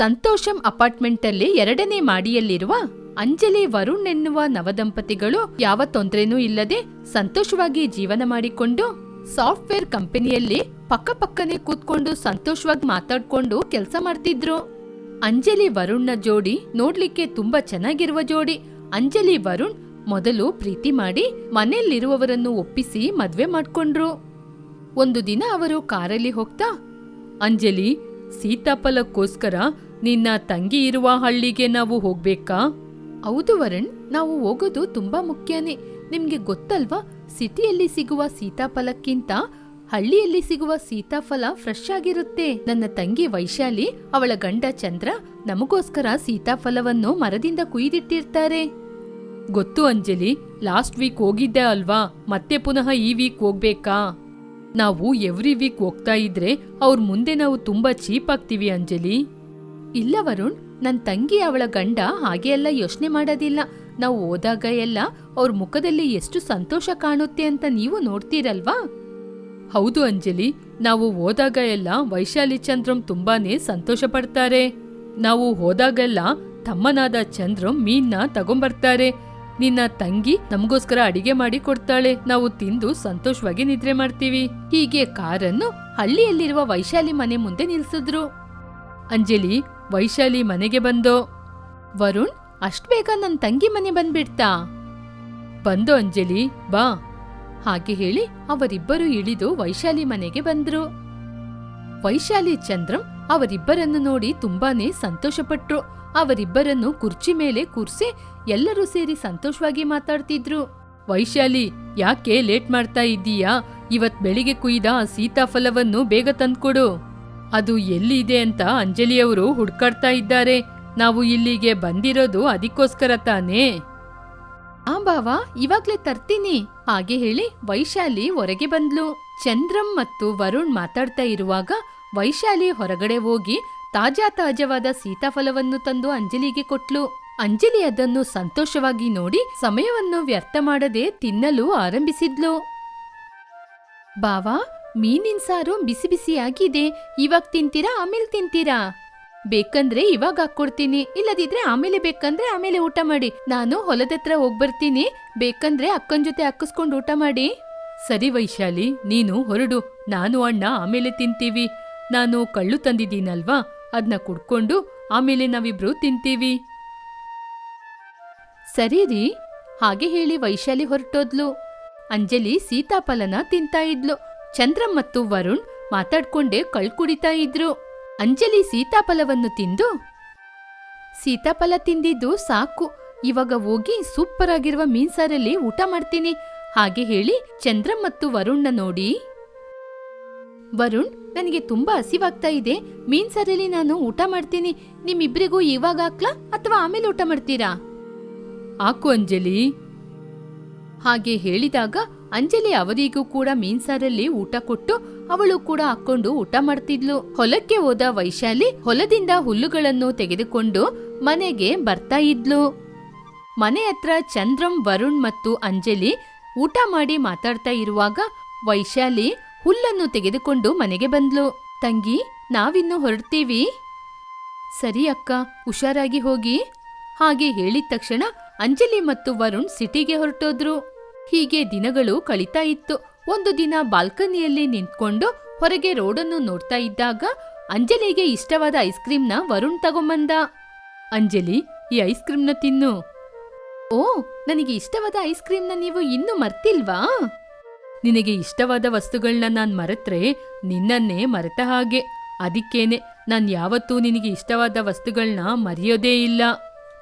ಸಂತೋಷಂ ಅಪಾರ್ಟ್ಮೆಂಟಲ್ಲಿ ಎರಡನೇ ಮಾಡಿಯಲ್ಲಿರುವ ಅಂಜಲಿ ವರುಣ್ ಎನ್ನುವ ನವದಂಪತಿಗಳು ಯಾವ ತೊಂದರೆನೂ ಇಲ್ಲದೆ ಸಂತೋಷವಾಗಿ ಜೀವನ ಮಾಡಿಕೊಂಡು ಸಾಫ್ಟ್ವೇರ್ ಕಂಪನಿಯಲ್ಲಿ ಪಕ್ಕಪಕ್ಕನೆ ಕೂತ್ಕೊಂಡು ಸಂತೋಷವಾಗಿ ಮಾತಾಡ್ಕೊಂಡು ಕೆಲಸ ಮಾಡ್ತಿದ್ರು. ಅಂಜಲಿ ವರುಣ್ನ ಜೋಡಿ ನೋಡ್ಲಿಕ್ಕೆ ತುಂಬಾ ಚೆನ್ನಾಗಿರುವ ಜೋಡಿ ಅಂಜಲಿ ವರುಣ್ ಮೊದಲು ಪ್ರೀತಿ ಮಾಡಿ ಮನೆಯಲ್ಲಿರುವವರನ್ನು ಒಪ್ಪಿಸಿ ಮದ್ವೆ ಮಾಡ್ಕೊಂಡ್ರು. ಒಂದು ದಿನ ಅವರು ಕಾರಲ್ಲಿ ಹೋಗ್ತಾ, ಅಂಜಲಿ, ಸೀತಾಫಲಕ್ಕೋಸ್ಕರ ನಿನ್ನ ತಂಗಿ ಇರುವ ಹಳ್ಳಿಗೆ ನಾವು ಹೋಗ್ಬೇಕಾ? ಹೌದು ವರುಣ್, ನಾವು ಹೋಗೋದು ತುಂಬಾ ಮುಖ್ಯನೇ. ನಿಮ್ಗೆ ಗೊತ್ತಲ್ವಾ, ಸಿಟಿಯಲ್ಲಿ ಸಿಗುವ ಸೀತಾಫಲಕ್ಕಿಂತ ಹಳ್ಳಿಯಲ್ಲಿ ಸಿಗುವ ಸೀತಾಫಲ ಫ್ರೆಶ್ ಆಗಿರುತ್ತೆ. ನನ್ನ ತಂಗಿ ವೈಶಾಲಿ, ಅವಳ ಗಂಡ ಚಂದ್ರ ನಮಗೋಸ್ಕರ ಸೀತಾಫಲವನ್ನು ಮರದಿಂದ ಕುಯ್ದಿಟ್ಟಿರ್ತಾರೆ. ಗೊತ್ತು ಅಂಜಲಿ ಲಾಸ್ಟ್ ವೀಕ್ ಹೋಗಿದ್ದೆ ಅಲ್ವಾ? ಮತ್ತೆ ಪುನಃ ಈ ವೀಕ್ ಹೋಗ್ಬೇಕಾ? ನಾವು ಎವ್ರಿ ವೀಕ್ ಹೋಗ್ತಾ ಇದ್ರೆ ಅವ್ರ ಮುಂದೆ ನಾವು ತುಂಬಾ ಚೀಪ್ ಆಗ್ತೀವಿ ಅಂಜಲಿ. ಇಲ್ಲ ವರುಣ್ ನನ್ ತಂಗಿ ಅವಳ ಗಂಡ ಹಾಗೆ ಎಲ್ಲ ಯೋಚನೆ ಮಾಡೋದಿಲ್ಲ. ನಾವು ಹೋದಾಗ ಎಲ್ಲ ಅವ್ರ ಮುಖದಲ್ಲಿ ಎಷ್ಟು ಸಂತೋಷ ಕಾಣುತ್ತೆ ಅಂತ ನೀವು ನೋಡ್ತೀರಲ್ವಾ? ಹೌದು ಅಂಜಲಿ, ನಾವು ಹೋದಾಗ ಎಲ್ಲ ವೈಶಾಲಿ ಚಂದ್ರಂ ತುಂಬಾನೇ ಸಂತೋಷ ಪಡ್ತಾರೆ. ನಾವು ಹೋದಾಗೆಲ್ಲ ತಮ್ಮನಾದ ಚಂದ್ರಂ ಮೀನ್ನ ತಗೊಂಬರ್ತಾರೆ. ನಿನ್ನ ತಂಗಿ ನಮಗೋಸ್ಕರ ಅಡಿಗೆ ಮಾಡಿ ಕೊಡ್ತಾಳೆ. ನಾವು ತಿಂದು ಸಂತೋಷವಾಗಿ ನಿದ್ರೆ ಮಾಡ್ತೀವಿ. ಹೀಗೆ ಕಾರನ್ನು ಹಳ್ಳಿಯಲ್ಲಿರುವ ವೈಶಾಲಿ ಮನೆ ಮುಂದೆ ನಿಲ್ಸಿದ್ರು. ಅಂಜಲಿ ವೈಶಾಲಿ ಮನೆಗೆ ಬಂದೋ? ವರುಣ್, ಅಷ್ಟ್ ಬೇಗ ನನ್ ತಂಗಿ ಮನೆ ಬಂದ್ಬಿಡ್ತಾ? ಬಂದು ಅಂಜಲಿ, ಬಾ. ಹಾಗೆ ಹೇಳಿ ಅವರಿಬ್ಬರು ಇಳಿದು ವೈಶಾಲಿ ಮನೆಗೆ ಬಂದ್ರು. ವೈಶಾಲಿ ಚಂದ್ರಂ ಅವರಿಬ್ಬರನ್ನು ನೋಡಿ ತುಂಬಾನೇ ಸಂತೋಷಪಟ್ರು. ಅವರಿಬ್ಬರನ್ನು ಕುರ್ಚಿ ಮೇಲೆ ಕೂರ್ಸಿ ಎಲ್ಲರೂ ಸೇರಿ ಸಂತೋಷವಾಗಿ ಮಾತಾಡ್ತಿದ್ರು. ವೈಶಾಲಿ, ಯಾಕೆ ಲೇಟ್ ಮಾಡ್ತಾ ಇದ್ದೀಯಾ? ಇವತ್ ಬೆಳಿಗ್ಗೆ ಕುಯ್ದ ಸೀತಾಫಲವನ್ನು ಬೇಗ ತಂದ್ಕೊಡು. ಅದು ಎಲ್ಲಿದೆ ಅಂತ ಅಂಜಲಿಯವರು ಹುಡ್ಕಾಡ್ತಾ ಇದ್ದಾರೆ. ನಾವು ಇಲ್ಲಿಗೆ ಬಂದಿರೋದು ಅದಕ್ಕೋಸ್ಕರ ತಾನೇ. ಆ ಬಾವಾ, ಇವಾಗ್ಲೇ ತರ್ತೀನಿ. ಹಾಗೆ ಹೇಳಿ ವೈಶಾಲಿ ಹೊರಗೆ ಬಂದ್ಲು. ಚಂದ್ರಂ ಮತ್ತು ವರುಣ್ ಮಾತಾಡ್ತಾ ಇರುವಾಗ ವೈಶಾಲಿ ಹೊರಗಡೆ ಹೋಗಿ ತಾಜಾ ತಾಜಾವಾದ ಸೀತಾಫಲವನ್ನು ತಂದು ಅಂಜಲಿಗೆ ಕೊಟ್ಲು. ಅಂಜಲಿ ಅದನ್ನು ಸಂತೋಷವಾಗಿ ನೋಡಿ ಸಮಯವನ್ನು ವ್ಯರ್ಥ ಮಾಡದೆ ತಿನ್ನಲು ಆರಂಭಿಸಿದ್ಲು. ಬಾವಾ ಮೀನಿನ ಸಾರು ಬಿಸಿ ಬಿಸಿ ಆಗಿದೆ. ಇವಾಗ ತಿಂತೀರಾ, ಆಮೇಲೆ ತಿಂತೀರಾ? ಬೇಕಂದ್ರೆ ಇವಾಗ ಹಾಕೊಡ್ತೀನಿ ಇಲ್ಲದಿದ್ರೆ ಆಮೇಲೆ ಬೇಕಂದ್ರೆ ಆಮೇಲೆ ಊಟ ಮಾಡಿ. ನಾನು ಹೊಲದತ್ರ ಹೋಗ್ಬರ್ತೀನಿ ಬೇಕಂದ್ರೆ ಅಕ್ಕನ ಜೊತೆ ಹಾಕಿಸ್ಕೊಂಡು ಊಟ ಮಾಡಿ. ಸರಿ ವೈಶಾಲಿ, ನೀನು ಹೊರಡು. ನಾನು ಅಣ್ಣ, ಆಮೇಲೆ ತಿಂತೀವಿ. ನಾನು ಕಳ್ಳು ತಂದಿದ್ದೀನಲ್ವಾ? ಅದನ್ನ ಕುಡ್ಕೊಂಡು ಆಮೇಲೆ ನಾವಿಬ್ರು ತಿಂತೀವಿ. ಸರಿ ರೀ. ಹಾಗೆ ಹೇಳಿ ವೈಶಾಲಿ ಹೊರಟೋದ್ಲು. ಅಂಜಲಿ ಸೀತಾಫಲನ ತಿಂತಾ ಇದ್ಲು. ಚಂದ್ರ ಮತ್ತು ವರುಣ್ ಮಾತಾಡ್ಕೊಂಡೇ ಕಳ್ಕುಡಿತಾ ಇದ್ರು. ಅಂಜಲಿ ಸೀತಾಫಲವನ್ನು ತಿಂದು, ಸೀತಾಫಲ ತಿಂದಿದ್ದು ಸಾಕು, ಇವಾಗ ಹೋಗಿ ಸೂಪರ್ ಆಗಿರುವ ಮೀನ್ಸಾರಲ್ಲಿ ಊಟ ಮಾಡ್ತೀನಿ, ಹಾಗೆ ಹೇಳಿ ಚಂದ್ರ ಮತ್ತು ವರುಣ್ನ ನೋಡಿ. ವರುಣ್, ನನಗೆ ತುಂಬಾ ಹಸಿವಾಗ್ತಾ ಇದೆ, ಮೀನ್ಸಾರಲ್ಲಿ ನಾನು ಊಟ ಮಾಡ್ತೀನಿ, ನಿಮ್ಮಿಬ್ರಿಗೂ ಇವಾಗ ಹಾಕ್ಲಾ ಅಥವಾ ಆಮೇಲೆ ಊಟ ಮಾಡ್ತೀರಾ? ಹಾಕು ಅಂಜಲಿ. ಹಾಗೆ ಹೇಳಿದಾಗ ಅಂಜಲಿ ಅವರಿಗೂ ಕೂಡ ಮೀನ್ಸಾರಲ್ಲಿ ಊಟ ಕೊಟ್ಟು ಅವಳು ಕೂಡ ಹಾಕೊಂಡು ಊಟ ಮಾಡ್ತಿದ್ಲು. ಹೊಲಕ್ಕೆ ಹೋದ ವೈಶಾಲಿ ಹೊಲದಿಂದ ಹುಲ್ಲುಗಳನ್ನು ತೆಗೆದುಕೊಂಡು ಮನೆಗೆ ಬರ್ತಾ ಇದ್ಲು. ಮನೆ ಹತ್ರ ಚಂದ್ರಂ, ವರುಣ್ ಮತ್ತು ಅಂಜಲಿ ಊಟ ಮಾಡಿ ಮಾತಾಡ್ತಾ ಇರುವಾಗ ವೈಶಾಲಿ ಹುಲ್ಲನ್ನು ತೆಗೆದುಕೊಂಡು ಮನೆಗೆ ಬಂದ್ಲು. ತಂಗಿ, ನಾವಿನ್ನು ಹೊರಡ್ತೀವಿ. ಸರಿ ಅಕ್ಕ, ಹುಷಾರಾಗಿ ಹೋಗಿ. ಹಾಗೆ ಹೇಳಿದ ತಕ್ಷಣ ಅಂಜಲಿ ಮತ್ತು ವರುಣ್ ಸಿಟಿಗೆ ಹೊರಟೋದ್ರು. ಹೀಗೆ ದಿನಗಳು ಕಳೀತಾ ಇತ್ತು. ಒಂದು ದಿನ ಬಾಲ್ಕನಿಯಲ್ಲಿ ನಿಂತ್ಕೊಂಡು ಹೊರಗೆ ರೋಡನ್ನು ನೋಡ್ತಾ ಇದ್ದಾಗ ಅಂಜಲಿಗೆ ಇಷ್ಟವಾದ ಐಸ್ ಕ್ರೀಮ್ನ ವರುಣ್ ತಗೊಂಬಂದ. ಅಂಜಲಿ, ಈ ಐಸ್ ಕ್ರೀಮ್ನ ತಿನ್ನು. ಓ, ನನಗೆ ಇಷ್ಟವಾದ ಐಸ್ ಕ್ರೀಮ್ನ ನೀವು ಇನ್ನೂ ಮರ್ತಿಲ್ವಾ? ನಿನಗೆ ಇಷ್ಟವಾದ ವಸ್ತುಗಳನ್ನ ನಾನು ಮರೆತ್ರೆ ನಿನ್ನನ್ನೇ ಮರೆತ ಹಾಗೆ. ಅದಕ್ಕೇನೆ ನಾನ್ ಯಾವತ್ತೂ ನಿನಗೆ ಇಷ್ಟವಾದ ವಸ್ತುಗಳನ್ನ ಮರೆಯೋದೇ ಇಲ್ಲ.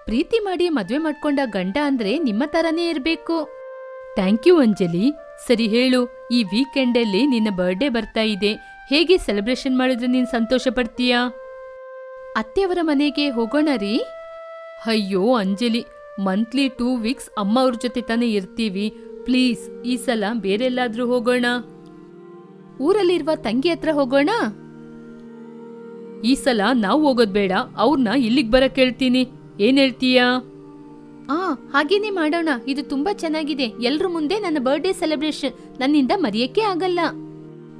ಪ್ರೀತಿ ಮಾಡಿ ಮದುವೆ ಮಾಡ್ಕೊಂಡ ಗಂಡ ಅಂದ್ರೆ ನಿಮ್ಮ ಥರನೇ ಇರ್ಬೇಕು. Thank you Anjali. ಸರಿ ಹೇಳು, ಈ ವೀಕೆಂಡಲ್ಲಿ ನಿನ್ನ ಬರ್ಡೇ ಬರ್ತಾ ಇದೆ. ಹೇಗೆ ಸೆಲೆಬ್ರೇಷನ್ ಮಾಡಿದ್ರೆ ನೀನ್ ಸಂತೋಷ ಪಡ್ತೀಯಾ ಅತ್ತೆಯವರ ಮನೆಗೆ ಹೋಗೋಣ ರೀ. ಅಯ್ಯೋ ಅಂಜಲಿ, ಮಂತ್ಲಿ ಟೂ ವೀಕ್ಸ್ ಅಮ್ಮ ಅವ್ರ ಜೊತೆ ತಾನೇ ಇರ್ತೀವಿ. ಪ್ಲೀಸ್, ಈ ಸಲ ಬೇರೆಲ್ಲಾದ್ರೂ ಹೋಗೋಣ. ಊರಲ್ಲಿರುವ ತಂಗಿ ಹತ್ರ ಹೋಗೋಣ? ಈ ಸಲ ನಾವು ಹೋಗೋದ್ ಬೇಡ ಅವ್ರನ್ನ ಇಲ್ಲಿಗೆ ಬರಕ್ಕೆ ಹೇಳ್ತೀನಿ. ಏನ್ ಹೇಳ್ತೀಯಾ? ಆ, ಹಾಗೇನೆ ಮಾಡೋಣ. ಇದು ತುಂಬಾ ಚೆನ್ನಾಗಿದೆ. ಎಲ್ರ ಮುಂದೆ ನನ್ನ ಬರ್ಡೇ ಸೆಲೆಬ್ರೇಷನ್ ನನ್ನಿಂದ ಮರೆಯಕ್ಕೆ ಆಗಲ್ಲ.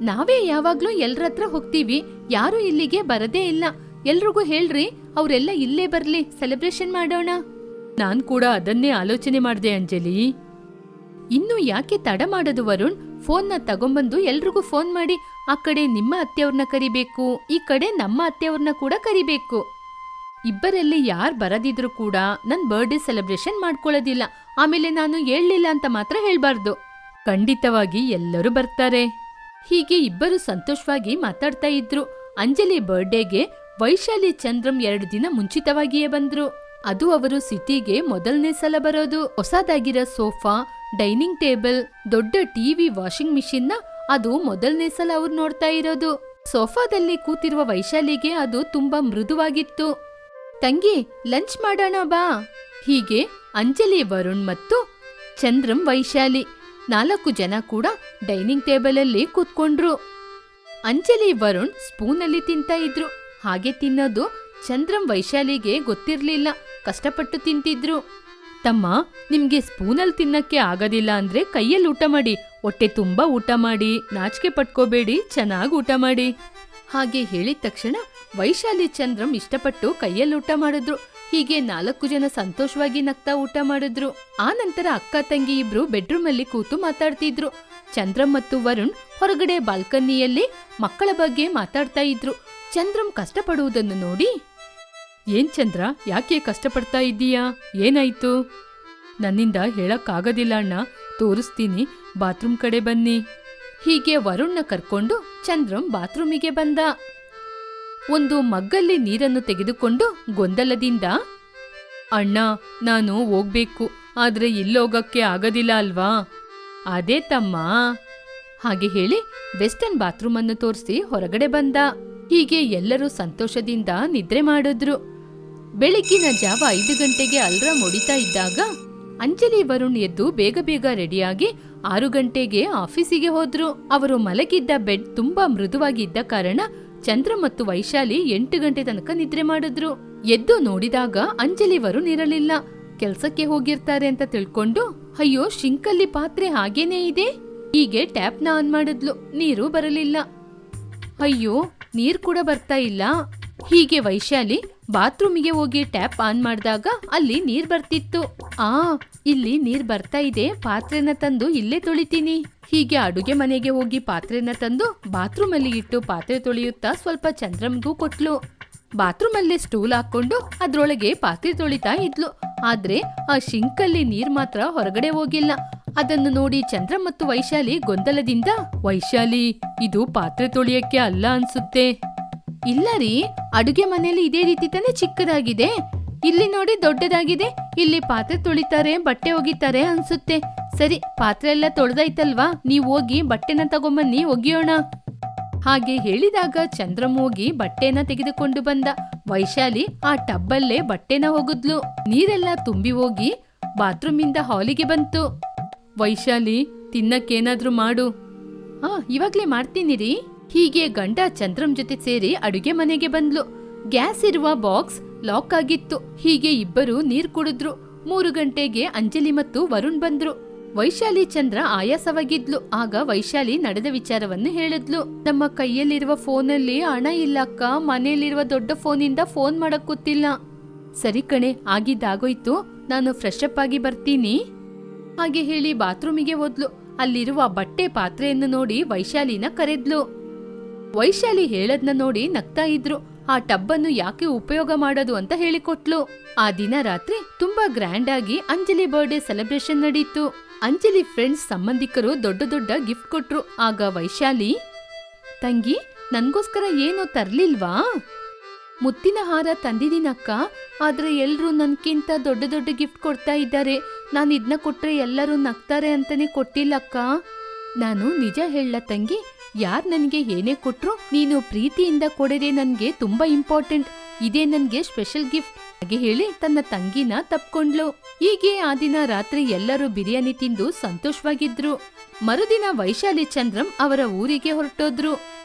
ನಾವೇ ಯಾವಾಗ್ಲೂ ಎಲ್ರ ಹತ್ರ ಹೋಗ್ತೀವಿ. ಯಾರು ಇಲ್ಲಿಗೆ ಬರದೇ ಇಲ್ಲ. ಎಲ್ರಿಗೂ ಹೇಳ್ರಿ, ಅವರೆಲ್ಲ ಇಲ್ಲೇ ಬರ್ಲಿ. ಸೆಲೆಬ್ರೇಷನ್ ಮಾಡೋಣ. ನಾನ್ ಕೂಡ ಅದನ್ನೇ ಆಲೋಚನೆ ಮಾಡ್ದೆ, ಅಂಜಲಿ. ಇನ್ನು ಯಾಕೆ ತಡ ಮಾಡೋದು ವರುಣ್? ಫೋನ್ನ ತಗೊಂಬಂದು ಎಲ್ರಿಗೂ ಫೋನ್ ಮಾಡಿ, ಆ ಕಡೆ ನಿಮ್ಮ ಅತ್ತೆಯವ್ರನ್ನ ಕರಿಬೇಕು, ಈ ಕಡೆ ನಮ್ಮ ಅತ್ತೆಯವ್ರನ್ನ ಕೂಡ ಕರಿಬೇಕು. ಇಬ್ಬರಲ್ಲಿ ಯಾರ್ ಬರದಿದ್ರು ಕೂಡ ನನ್ ಬರ್ಡೇ ಸೆಲೆಬ್ರೇಷನ್ ಮಾಡ್ಕೊಳ್ಳೋದಿಲ್ಲ. ಆಮೇಲೆ ನಾನು ಹೇಳಲಿಲ್ಲ ಅಂತ ಮಾತ್ರ ಹೇಳ್ಬಾರ್ದು. ಖಂಡಿತವಾಗಿ ಎಲ್ಲರೂ ಬರ್ತಾರೆ. ಹೀಗೆ ಇಬ್ಬರು ಸಂತೋಷವಾಗಿ ಮಾತಾಡ್ತಾ ಇದ್ರು. ಅಂಜಲಿ ಬರ್ಡೇಗೆ ವೈಶಾಲಿ ಚಂದ್ರಂ ಎರಡು ದಿನ ಮುಂಚಿತವಾಗಿಯೇ ಬಂದ್ರು. ಅದು ಅವರು ಸಿಟಿಗೆ ಮೊದಲನೇ ಸಲ ಬರೋದು. ಹೊಸದಾಗಿರೋ ಸೋಫಾ, ಡೈನಿಂಗ್ ಟೇಬಲ್, ದೊಡ್ಡ ಟಿವಿ ವಾಷಿಂಗ್ ಮಿಷಿನ್ನ ಅದು ಮೊದಲನೇ ಸಲ ಅವ್ರು ನೋಡ್ತಾ ಇರೋದು. ಸೋಫಾದಲ್ಲಿ ಕೂತಿರುವ ವೈಶಾಲಿಗೆ ಅದು ತುಂಬಾ ಮೃದುವಾಗಿತ್ತು. ತಂಗಿ, ಲಂಚ್ ಮಾಡೋಣ ಬಾ. ಹೀಗೆ ಅಂಜಲಿ, ವರುಣ್ ಮತ್ತು ಚಂದ್ರಂ ವೈಶಾಲಿ ನಾಲ್ಕು ಜನ ಕೂಡ ಡೈನಿಂಗ್ ಟೇಬಲಲ್ಲಿ ಕೂತ್ಕೊಂಡ್ರು. ಅಂಜಲಿ, ವರುಣ್ ಸ್ಪೂನಲ್ಲಿ ತಿಂತಾ ಇದ್ರು. ಹಾಗೆ ತಿನ್ನೋದು ಚಂದ್ರಂ ವೈಶಾಲಿಗೆ ಗೊತ್ತಿರ್ಲಿಲ್ಲ. ಕಷ್ಟಪಟ್ಟು ತಿಂತಿದ್ರು. ತಮ್ಮ, ನಿಮ್ಗೆ ಸ್ಪೂನಲ್ಲಿ ತಿನ್ನಕ್ಕೆ ಆಗೋದಿಲ್ಲ ಅಂದ್ರೆ ಕೈಯಲ್ಲಿ ಊಟ ಮಾಡಿ. ಹೊಟ್ಟೆ ತುಂಬಾ ಊಟ ಮಾಡಿ. ನಾಚಿಕೆ ಪಟ್ಕೋಬೇಡಿ, ಚೆನ್ನಾಗಿ ಊಟ ಮಾಡಿ. ಹಾಗೆ ಹೇಳಿದ ತಕ್ಷಣ ವೈಶಾಲಿ ಚಂದ್ರಂ ಇಷ್ಟಪಟ್ಟು ಕೈಯಲ್ಲಿ ಊಟ ಮಾಡಿದ್ರು. ಹೀಗೆ ನಾಲ್ಕು ಜನ ಸಂತೋಷವಾಗಿ ನಗ್ತಾ ಊಟ ಮಾಡಿದ್ರು. ಆ ನಂತರ ಅಕ್ಕ ತಂಗಿ ಇಬ್ರು ಬೆಡ್ರೂಮ್ ಅಲ್ಲಿ ಕೂತು ಮಾತಾಡ್ತಿದ್ರು. ಚಂದ್ರಂ ಮತ್ತು ವರುಣ್ ಹೊರಗಡೆ ಬಾಲ್ಕನಿಯಲ್ಲಿ ಮಕ್ಕಳ ಬಗ್ಗೆ ಮಾತಾಡ್ತಾ ಇದ್ರು. ಚಂದ್ರಂ ಕಷ್ಟಪಡುವುದನ್ನು ನೋಡಿ, ಏನ್ ಚಂದ್ರ, ಯಾಕೆ ಕಷ್ಟಪಡ್ತಾ ಇದ್ದೀಯಾ? ಏನಾಯ್ತು? ನನ್ನಿಂದ ಹೇಳಕ್ಕಾಗೋದಿಲ್ಲ ಅಣ್ಣ. ತೋರಿಸ್ತೀನಿ. ಬಾತ್ರೂಮ್ ಕಡೆ ಬನ್ನಿ. ಹೀಗೆ ವರುಣ್ನ ಕರ್ಕೊಂಡು ಚಂದ್ರಂ ಬಾತ್ರೂಮಿಗೆ ಬಂದ. ಒಂದು ಮಗ್ಗಲ್ಲಿ ನೀರನ್ನು ತೆಗೆದುಕೊಂಡು ಗೊಂದಲದಿಂದ, ಅಣ್ಣ, ನಾನು ಹೋಗ್ಬೇಕು, ಆದ್ರೆ ಇಲ್ಲೋಗಕ್ಕೆ ಆಗೋದಿಲ್ಲ ಅಲ್ವಾ? ಅದೇ ತಮ್ಮ. ಹಾಗೆ ಹೇಳಿ ವೆಸ್ಟರ್ನ್ ಬಾತ್ರೂಮ್ ಅನ್ನು ತೋರಿಸಿ ಹೊರಗಡೆ ಬಂದ. ಹೀಗೆ ಎಲ್ಲರೂ ಸಂತೋಷದಿಂದ ನಿದ್ರೆ ಮಾಡಿದ್ರು. ಬೆಳಗ್ಗಿನ ಜಾವ ಐದು ಗಂಟೆಗೆ ಅಲ್ರಾಮ್ ಹೊಡಿತಾ ಇದ್ದಾಗ ಅಂಜಲಿ ವರುಣ್ ಎದ್ದು ಬೇಗ ಬೇಗ ರೆಡಿಯಾಗಿ ಆರು ಗಂಟೆಗೆ ಆಫೀಸಿಗೆ ಹೋದ್ರು. ಅವರು ಮಲಗಿದ್ದ ಬೆಡ್ ತುಂಬಾ ಮೃದುವಾಗಿದ್ದ ಕಾರಣ ಚಂದ್ರ ಮತ್ತು ವೈಶಾಲಿ ಎಂಟು ಗಂಟೆ ತನಕ ನಿದ್ರೆ ಮಾಡಿದ್ರು. ಎದ್ದು ನೋಡಿದಾಗ ಅಂಜಲಿವರು ನಿರಲಿಲ್ಲ ಕೆಲಸಕ್ಕೆ ಹೋಗಿರ್ತಾರೆ ಅಂತ ತಿಳ್ಕೊಂಡು, ಅಯ್ಯೋ, ಶಿಂಕಲ್ಲಿ ಪಾತ್ರೆ ಹಾಗೇನೇ ಇದೆ? ಹೀಗೆ ಟ್ಯಾಪ್ನ ಆನ್ ಮಾಡಿದ್ಲು. ನೀರು ಬರಲಿಲ್ಲ. ಅಯ್ಯೋ, ನೀರ್ ಕೂಡ ಬರ್ತಾ ಇಲ್ಲ. ಹೀಗೆ ವೈಶಾಲಿ ಬಾತ್ರೂಮಿಗೆ ಹೋಗಿ ಟ್ಯಾಪ್ ಆನ್ ಮಾಡಿದಾಗ ಅಲ್ಲಿ ನೀರ್ ಬರ್ತಿತ್ತು. ಆ, ಇಲ್ಲಿ ನೀರ್ ಬರ್ತಾ ಇದೆ. ಪಾತ್ರೆನ ತಂದು ಇಲ್ಲೇ ತೊಳಿತೀನಿ. ಹೀಗೆ ಅಡುಗೆ ಮನೆಗೆ ಹೋಗಿ ಪಾತ್ರೆನ ತಂದು ಬಾತ್ರೂಮ್ ಅಲ್ಲಿ ಇಟ್ಟು ಪಾತ್ರೆ ತೊಳೆಯುತ್ತಾ ಸ್ವಲ್ಪ ಚಂದ್ರಮ್ಗೂ ಕೊಟ್ಲು. ಬಾತ್ರೂಮ್ ಅಲ್ಲಿ ಸ್ಟೂಲ್ ಹಾಕೊಂಡು ಅದ್ರೊಳಗೆ ಪಾತ್ರೆ ತೊಳಿತಾ ಇದ್ಲು. ಆದ್ರೆ ಆ ಶಿಂಕಲ್ಲಿ ನೀರ್ ಮಾತ್ರ ಹೊರಗಡೆ ಹೋಗಿಲ್ಲ. ಅದನ್ನು ನೋಡಿ ಚಂದ್ರ ಮತ್ತು ವೈಶಾಲಿ ಗೊಂದಲದಿಂದ, ವೈಶಾಲಿ, ಇದು ಪಾತ್ರೆ ತೊಳೆಯಕ್ಕೆ ಅಲ್ಲ ಅನ್ಸುತ್ತೆ. ಇಲ್ಲ ರೀ ಅಡುಗೆ ಮನೆಯಲ್ಲಿ ಇದೇ ರೀತಿ ತಾನೇ ಚಿಕ್ಕದಾಗಿದೆ. ಇಲ್ಲಿ ನೋಡಿ ದೊಡ್ಡದಾಗಿದೆ, ಇಲ್ಲಿ ಪಾತ್ರೆ ತೊಳಿತಾರೆ, ಬಟ್ಟೆ ಒಗಿತಾರೆ ಅನ್ಸುತ್ತೆ. ಸರಿ, ಪಾತ್ರೆ ಎಲ್ಲ ತೊಳೆದಾಯ್ತಲ್ವಾ ನೀವು ಹೋಗಿ ಬಟ್ಟೆನ ತಗೊಂಬನ್ನಿ, ಒಗಿಯೋಣ. ಹಾಗೆ ಹೇಳಿದಾಗ ಚಂದ್ರಮ್ ಹೋಗಿ ಬಟ್ಟೆನ ತೆಗೆದುಕೊಂಡು ಬಂದ. ವೈಶಾಲಿ ಆ ಟಬ್ಬಲ್ಲೇ ಬಟ್ಟೆನ ಹೋಗುದ್ಲು ನೀರೆಲ್ಲ ತುಂಬಿ ಹೋಗಿ ಬಾತ್ರೂಮಿಂದ ಹಾಲಿಗೆ ಬಂತು. ವೈಶಾಲಿ, ತಿನ್ನಕ್ಕೇನಾದ್ರೂ ಮಾಡು. ಆ, ಇವಾಗ್ಲೇ ಮಾಡ್ತೀನಿ ರೀ. ಹೀಗೆ ಗಂಡ ಚಂದ್ರಂ ಜೊತೆ ಸೇರಿ ಅಡುಗೆ ಮನೆಗೆ ಬಂದ್ಲು. ಗ್ಯಾಸ್ ಇರುವ ಬಾಕ್ಸ್ ಲಾಕ್ ಆಗಿತ್ತು. ಹೀಗೆ ಇಬ್ಬರು ನೀರ್ ಕುಡಿದ್ರು. ಮೂರು ಗಂಟೆಗೆ ಅಂಜಲಿ ಮತ್ತು ವರುಣ್ ಬಂದ್ರು. ವೈಶಾಲಿ ಚಂದ್ರ ಆಯಾಸವಾಗಿದ್ಲು. ಆಗ ವೈಶಾಲಿ ನಡೆದ ವಿಚಾರವನ್ನು ಹೇಳಿದ್ಲು. ನಮ್ಮ ಕೈಯಲ್ಲಿರುವ ಫೋನಲ್ಲಿ ಹಣ ಇಲ್ಲ ಅಕ್ಕ. ಮನೆಯಲ್ಲಿರುವ ದೊಡ್ಡ ಫೋನಿಂದ ಫೋನ್ ಮಾಡಕ್ ಗೊತ್ತಿಲ್ಲ. ಸರಿ ಕಣೆ, ಆಗಿದ್ದಾಗೋಯ್ತು. ನಾನು ಫ್ರೆಶ್ ಅಪ್ ಆಗಿ ಬರ್ತೀನಿ. ಹಾಗೆ ಹೇಳಿ ಬಾತ್ರೂಮಿಗೆ ಹೋದ್ಲು. ಅಲ್ಲಿರುವ ಬಟ್ಟೆ ಪಾತ್ರೆಯನ್ನು ನೋಡಿ ವೈಶಾಲಿನ ಕರೆದ್ಲು. ವೈಶಾಲಿ ಹೇಳದ್ನ ನೋಡಿ ನಗ್ತಾ ಇದ್ರು. ಆ ಟಬ್ಬನ್ನು ಯಾಕೆ ಉಪಯೋಗ ಮಾಡೋದು ಅಂತ ಹೇಳಿಕೊಟ್ಲು. ಆ ದಿನ ರಾತ್ರಿ ತುಂಬಾ ಗ್ರ್ಯಾಂಡ್ ಆಗಿ ಅಂಜಲಿ ಬರ್ಡೇ ಸೆಲೆಬ್ರೇಷನ್ ನಡೀತು. ಅಂಜಲಿ ಫ್ರೆಂಡ್ಸ್ ಸಂಬಂಧಿಕರು ದೊಡ್ಡ ದೊಡ್ಡ ಗಿಫ್ಟ್ ಕೊಟ್ರು. ಆಗ ವೈಶಾಲಿ, ತಂಗಿ, ನನ್ಗೋಸ್ಕರ ಏನು ತರ್ಲಿಲ್ವಾ? ಮುತ್ತಿನ ಹಾರ ತಂದಿದ್ದೀನಕ್ಕ, ಆದ್ರೆ ಎಲ್ರು ನನ್ಕಿಂತ ದೊಡ್ಡ ದೊಡ್ಡ ಗಿಫ್ಟ್ ಕೊಡ್ತಾ ಇದ್ದಾರೆ. ನಾನು ಇದನ್ನ ಕೊಟ್ರೆ ಎಲ್ಲರೂ ನಗ್ತಾರೆ ಅಂತಾನೆ ಕೊಟ್ಟಿಲ್ಲಕ್ಕ. ನಾನು ನಿಜ ಹೇಳ ತಂಗಿ ಯಾರ್ ನನಗೆ ಏನೇ ಕೊಟ್ರು ನೀನು ಪ್ರೀತಿಯಿಂದ ಕೊಡದೆ ನನ್ಗೆ ತುಂಬಾ ಇಂಪಾರ್ಟೆಂಟ್ ಇದೇ ನನ್ಗೆ ಸ್ಪೆಷಲ್ ಗಿಫ್ಟ್ ಹಾಗೆ ಹೇಳಿ ತನ್ನ ತಂಗಿನ ತಪ್ಕೊಂಡ್ಲು ಹೀಗೆ ಆ ದಿನ ರಾತ್ರಿ ಎಲ್ಲರೂ ಬಿರಿಯಾನಿ ತಿಂದು ಸಂತೋಷವಾಗಿದ್ರು. ಮರುದಿನ ವೈಶಾಲಿ ಚಂದ್ರಂ ಅವರ ಊರಿಗೆ ಹೊರಟೋದ್ರು.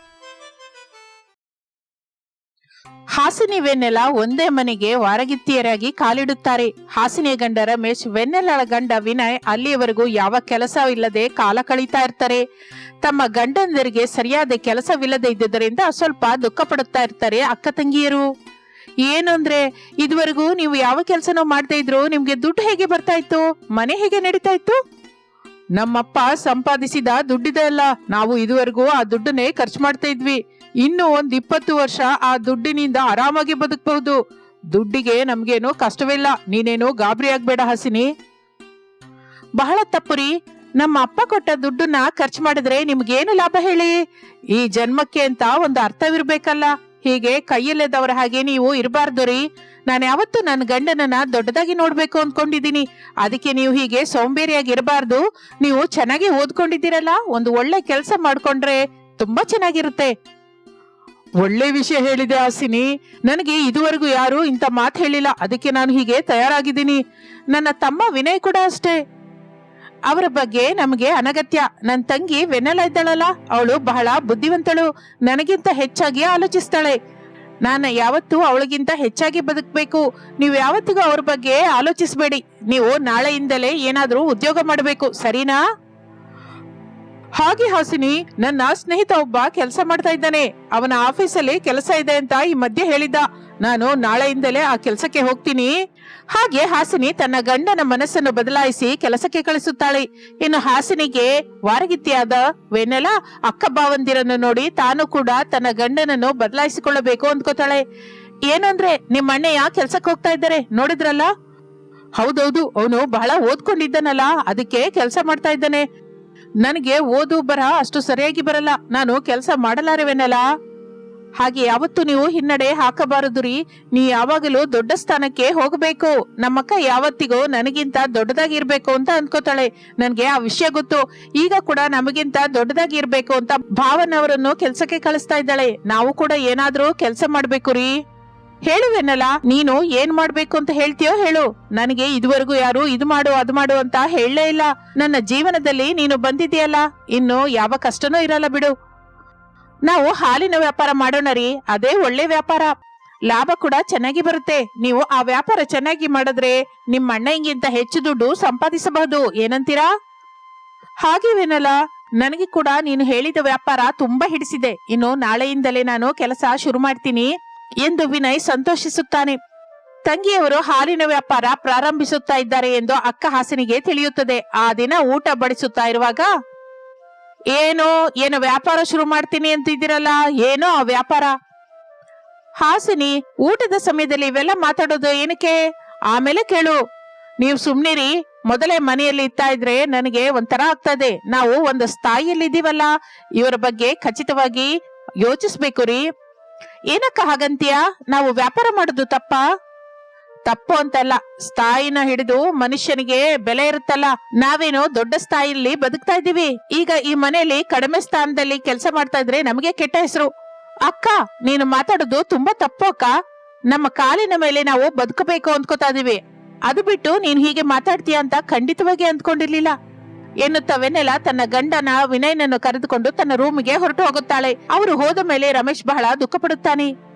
ಹಾಸಿನಿ ವೆನ್ನೆಲ ಒಂದೇ ಮನೆಗೆ ವಾರಗಿತ್ತಿಯರಾಗಿ ಕಾಲಿಡುತ್ತಾರೆ. ಹಾಸಿನಿಯ ಗಂಡ ರಮೇಶ್ ವೆನ್ನೆಲಳ ಗಂಡ ವಿನಯ್ ಅಲ್ಲಿಯವರೆಗೂ ಯಾವ ಕೆಲಸ ಇಲ್ಲದೆ ಕಾಲ ಕಳೀತಾ ಇರ್ತಾರೆ. ತಮ್ಮ ಗಂಡಂದರಿಗೆ ಸರಿಯಾದ ಕೆಲಸವಿಲ್ಲದೆ ಇದ್ದುದರಿಂದ ಸ್ವಲ್ಪ ದುಃಖ ಪಡುತ್ತಾ ಇರ್ತಾರೆ ಅಕ್ಕ ತಂಗಿಯರು. ಏನು ಅಂದ್ರೆ, ಇದುವರೆಗೂ ನೀವು ಯಾವ ಕೆಲಸನೂ ಮಾಡ್ತಾ ಇದ್ರು, ನಿಮ್ಗೆ ದುಡ್ಡು ಹೇಗೆ ಬರ್ತಾ ಇತ್ತು? ಮನೆ ಹೇಗೆ ನಡೀತಾ ಇತ್ತು? ನಮ್ಮಪ್ಪ ಸಂಪಾದಿಸಿದ ದುಡ್ಡಿದೆ ಅಲ್ಲ ನಾವು ಇದುವರೆಗೂ ಆ ದುಡ್ಡನ್ನೇ ಖರ್ಚು ಮಾಡ್ತಾ ಇದ್ವಿ. ಇನ್ನು ಒಂದ್ ಇಪ್ಪತ್ತು ವರ್ಷ ಆ ದುಡ್ಡಿನಿಂದ ಆರಾಮಾಗಿ ಬದುಕಬಹುದು. ದುಡ್ಡಿಗೆ ನಮ್ಗೇನು ಕಷ್ಟವಿಲ್ಲ. ನೀನೇನು ಗಾಬರಿ ಆಗ್ಬೇಡ ಹಸಿನಿ. ಬಹಳ ತಪ್ಪುರಿ. ನಮ್ಮ ಅಪ್ಪ ಕೊಟ್ಟ ದುಡ್ಡನ್ನ ಖರ್ಚು ಮಾಡಿದ್ರೆ ನಿಮ್ಗೇನು ಲಾಭ ಹೇಳಿ? ಈ ಜನ್ಮಕ್ಕೆ ಅಂತ ಒಂದು ಅರ್ಥವಿರ್ಬೇಕಲ್ಲ. ಹೀಗೆ ಕೈಯಲ್ಲಿದ್ದವರ ಹಾಗೆ ನೀವು ಇರಬಾರ್ದು ರೀ ನಾನು ಯಾವತ್ತು ನನ್ನ ಗಂಡನನ್ನ ದೊಡ್ಡದಾಗಿ ನೋಡ್ಬೇಕು ಅನ್ಕೊಂಡಿದೀನಿ ಅದಕ್ಕೆ ನೀವು ಹೀಗೆ ಸೋಂಬೇರಿಯಾಗಿ ಇರಬಾರ್ದು. ನೀವು ಚೆನ್ನಾಗಿ ಓದ್ಕೊಂಡಿದ್ದೀರಲ್ಲ? ಒಂದು ಒಳ್ಳೆ ಕೆಲಸ ಮಾಡ್ಕೊಂಡ್ರೆ ತುಂಬಾ ಚೆನ್ನಾಗಿರುತ್ತೆ. ಒಳ್ಳೆ ವಿಷಯ ಹೇಳಿದೆ ಹಾಸಿನಿ. ನನಗೆ ಇದುವರೆಗೂ ಯಾರು ಇಂಥ ಮಾತು ಹೇಳಿಲ್ಲ. ಅದಕ್ಕೆ ನಾನು ಹೀಗೆ ತಯಾರಾಗಿದ್ದೀನಿ. ನನ್ನ ತಮ್ಮ ವಿನಯ್ ಕೂಡ ಅಷ್ಟೇ. ಅವರ ಬಗ್ಗೆ ನಮಗೆ ಅನಗತ್ಯ. ನನ್ನ ತಂಗಿ ವೆನ್ನೆಲ ಇದ್ದಾಳಲ್ಲ. ಅವಳು ಬಹಳ ಬುದ್ಧಿವಂತಳು. ನನಗಿಂತ ಹೆಚ್ಚಾಗಿ ಆಲೋಚಿಸ್ತಾಳೆ. ನಾನು ಯಾವತ್ತೂ ಅವಳಿಗಿಂತ ಹೆಚ್ಚಾಗಿ ಬದುಕಬೇಕು. ನೀವು ಯಾವತ್ತಿಗೂ ಅವ್ರ ಬಗ್ಗೆ ಆಲೋಚಿಸಬೇಡಿ. ನೀವು ನಾಳೆಯಿಂದಲೇ ಏನಾದರೂ ಉದ್ಯೋಗ ಮಾಡಬೇಕು. ಸರಿನಾ? ಹಾಗೆ ಹಾಸಿನಿ, ನನ್ನ ಸ್ನೇಹಿತ ಒಬ್ಬ ಕೆಲಸ ಮಾಡ್ತಾ ಇದ್ದಾನೆ. ಅವನ ಆಫೀಸಲ್ಲಿ ಕೆಲಸ ಇದೆ ಅಂತ ಈ ಮಧ್ಯೆ ಹೇಳಿದ್ದ. ನಾನು ನಾಳೆಯಿಂದಲೇ ಆ ಕೆಲಸಕ್ಕೆ ಹೋಗ್ತೀನಿ. ಹಾಗೆ ಹಾಸಿನಿ ತನ್ನ ಗಂಡನ ಮನಸ್ಸನ್ನು ಬದಲಾಯಿಸಿ ಕೆಲಸಕ್ಕೆ ಕಳಿಸುತ್ತಾಳೆ. ಇನ್ನು ಹಾಸಿನಿಗೆ ವಾರಗಿತ್ತಿಯಾದ ವೆನೆಲ ಅಕ್ಕ ಬಾವಂದಿರನ್ನು ನೋಡಿ ತಾನು ಕೂಡ ತನ್ನ ಗಂಡನನ್ನು ಬದಲಾಯಿಸಿಕೊಳ್ಳಬೇಕು ಅಂದ್ಕೋತಾಳೆ. ಏನಂದ್ರೆ ನಿಮ್ಮ ಅಣ್ಣಯ್ಯ ಕೆಲ್ಸಕ್ಕೆ ಹೋಗ್ತಾ ಇದ್ದಾರೆ, ನೋಡಿದ್ರಲ್ಲ? ಹೌದೌದು, ಅವನು ಬಹಳ ಓದ್ಕೊಂಡಿದ್ದಾನಲ್ಲ, ಅದಕ್ಕೆ ಕೆಲಸ ಮಾಡ್ತಾ ಇದ್ದಾನೆ. ನನಗೆ ಓದು ಬರಹ ಅಷ್ಟು ಸರಿಯಾಗಿ ಬರಲ್ಲ. ನಾನು ಕೆಲಸ ಮಾಡಲಾರೆವೆನಲ್ಲ? ಹಾಗೆ ಯಾವತ್ತು ನೀವು ಹಿನ್ನಡೆ ಹಾಕಬಾರದು ರೀ ನೀ ಯಾವಾಗಲೂ ದೊಡ್ಡ ಸ್ಥಾನಕ್ಕೆ ಹೋಗಬೇಕು. ನಮ್ಮಕ್ಕ ಯಾವತ್ತಿಗೂ ನನಗಿಂತ ದೊಡ್ಡದಾಗಿ ಇರ್ಬೇಕು ಅಂತ ಅನ್ಕೋತಾಳೆ. ನನಗೆ ಆ ವಿಷಯ ಗೊತ್ತು. ಈಗ ಕೂಡ ನಮಗಿಂತ ದೊಡ್ಡದಾಗಿ ಇರ್ಬೇಕು ಅಂತ ಭಾವನವರನ್ನು ಕೆಲಸಕ್ಕೆ ಕಳಿಸ್ತಾ ಇದ್ದಾಳೆ. ನಾವು ಕೂಡ ಏನಾದ್ರೂ ಕೆಲಸ ಮಾಡ್ಬೇಕು ರೀ ಹೇಳುವೆನಲ್ಲ ನೀನು ಏನ್ ಮಾಡ್ಬೇಕು ಅಂತ ಹೇಳ್ತೀಯೋ ಹೇಳು. ನನಗೆ ಇದುವರೆಗೂ ಯಾರು ಇದು ಮಾಡು, ಅದು ಮಾಡು ಅಂತ ಹೇಳಲೇ ಇಲ್ಲ. ನನ್ನ ಜೀವನದಲ್ಲಿ ನೀನು ಬಂದಿದೆಯಲ್ಲ ಇನ್ನು ಯಾವ ಕಷ್ಟನೂ ಇರಲ್ಲ ಬಿಡು. ನಾವು ಹಾಲಿನ ವ್ಯಾಪಾರ ಮಾಡೋಣ ರೀ, ಅದೇ ಒಳ್ಳೆ ವ್ಯಾಪಾರ. ಲಾಭ ಕೂಡ ಚೆನ್ನಾಗಿ ಬರುತ್ತೆ. ನೀವು ಆ ವ್ಯಾಪಾರ ಚೆನ್ನಾಗಿ ಮಾಡಿದ್ರೆ ನಿಮ್ಮ ಅಣ್ಣಂಗಿಂತ ಹೆಚ್ಚು ದುಡ್ಡು ಸಂಪಾದಿಸಬಹುದು, ಏನಂತೀರಾ? ಹಾಗೇವೇನಲ್ಲ ನನಗೆ ಕೂಡ ನೀನು ಹೇಳಿದ ವ್ಯಾಪಾರ ತುಂಬಾ ಹಿಡಿಸಿದೆ. ಇನ್ನು ನಾಳೆಯಿಂದಲೇ ನಾನು ಕೆಲಸ ಶುರು ಮಾಡ್ತೀನಿ. ಎಂದು ವಿನಯ್ ಸಂತೋಷಿಸುತ್ತಾನೆ. ತಂಗಿಯವರು ಹಾಲಿನ ವ್ಯಾಪಾರ ಪ್ರಾರಂಭಿಸುತ್ತಾ ಇದ್ದಾರೆ ಎಂದು ಅಕ್ಕ ಹಾಸನಿಗೆ ತಿಳಿಯುತ್ತದೆ. ಆ ದಿನ ಊಟ ಬಡಿಸುತ್ತಾ ಇರುವಾಗ, ಏನೋ ಏನೋ ವ್ಯಾಪಾರ ಶುರು ಮಾಡ್ತೀನಿ ಅಂತಿದ್ದೀರಲ್ಲ, ಏನೋ ಆ ವ್ಯಾಪಾರ? ಹಾಸಿನಿ, ಊಟದ ಸಮಯದಲ್ಲಿ ಇವೆಲ್ಲ ಮಾತಾಡೋದು ಏನಕ್ಕೆ? ಆಮೇಲೆ ಕೇಳು. ನೀವು ಸುಮ್ನಿರಿ. ಮೊದಲೇ ಮನೆಯಲ್ಲಿ ಇತ್ತಾ ಇದ್ರೆ ನನಗೆ ಒಂಥರ ಆಗ್ತದೆ. ನಾವು ಒಂದು ಸ್ಥಾಯಿಯಲ್ಲಿ ಇದೀವಲ್ಲ ಇವರ ಬಗ್ಗೆ ಖಚಿತವಾಗಿ ಯೋಚಿಸ್ಬೇಕು ರೀ. ಏನಕ್ಕ ಹಾಗಂತೀಯ? ನಾವು ವ್ಯಾಪಾರ ಮಾಡುದು ತಪ್ಪಾ? ತಪ್ಪು ಅಂತಲ್ಲ, ಸ್ಥಾಯಿನ ಹಿಡಿದು ಮನುಷ್ಯನಿಗೆ ಬೆಲೆ ಇರುತ್ತಲ್ಲ, ನಾವೇನೋ ದೊಡ್ಡ ಸ್ಥಾಯಿಲಿ ಬದುಕ್ತಾ ಇದ್ದೀವಿ. ಈಗ ಈ ಮನೆಯಲ್ಲಿ ಕಡಿಮೆ ಸ್ಥಾನದಲ್ಲಿ ಕೆಲಸ ಮಾಡ್ತಾ ಇದ್ರೆ ನಮಗೆ ಕೆಟ್ಟ ಹೆಸರು. ಅಕ್ಕ, ನೀನು ಮಾತಾಡೋದು ತುಂಬಾ ತಪ್ಪು ಅಕ್ಕ. ನಮ್ಮ ಕಾಲಿನ ಮೇಲೆ ನಾವು ಬದುಕಬೇಕು ಅಂದ್ಕೋತಾ ಇದೀವಿ ಅದು ಬಿಟ್ಟು ನೀನ್ ಹೀಗೆ ಮಾತಾಡ್ತೀಯ ಅಂತ ಖಂಡಿತವಾಗಿ ಅಂದ್ಕೊಂಡಿರ್ಲಿಲ್ಲ. ಎನ್ನುತ್ತವೆನ್ನೆಲ್ಲ ತನ್ನ ಗಂಡನ ವಿನಯನನ್ನು ಕರೆದುಕೊಂಡು ತನ್ನ ರೂಮಿಗೆ ಹೊರಟು ಹೋಗುತ್ತಾಳೆ. ಅವರು ಹೋದ ಮೇಲೆ ರಮೇಶ್ ಬಹಳ ದುಃಖ ಪಡುತ್ತಾನೆ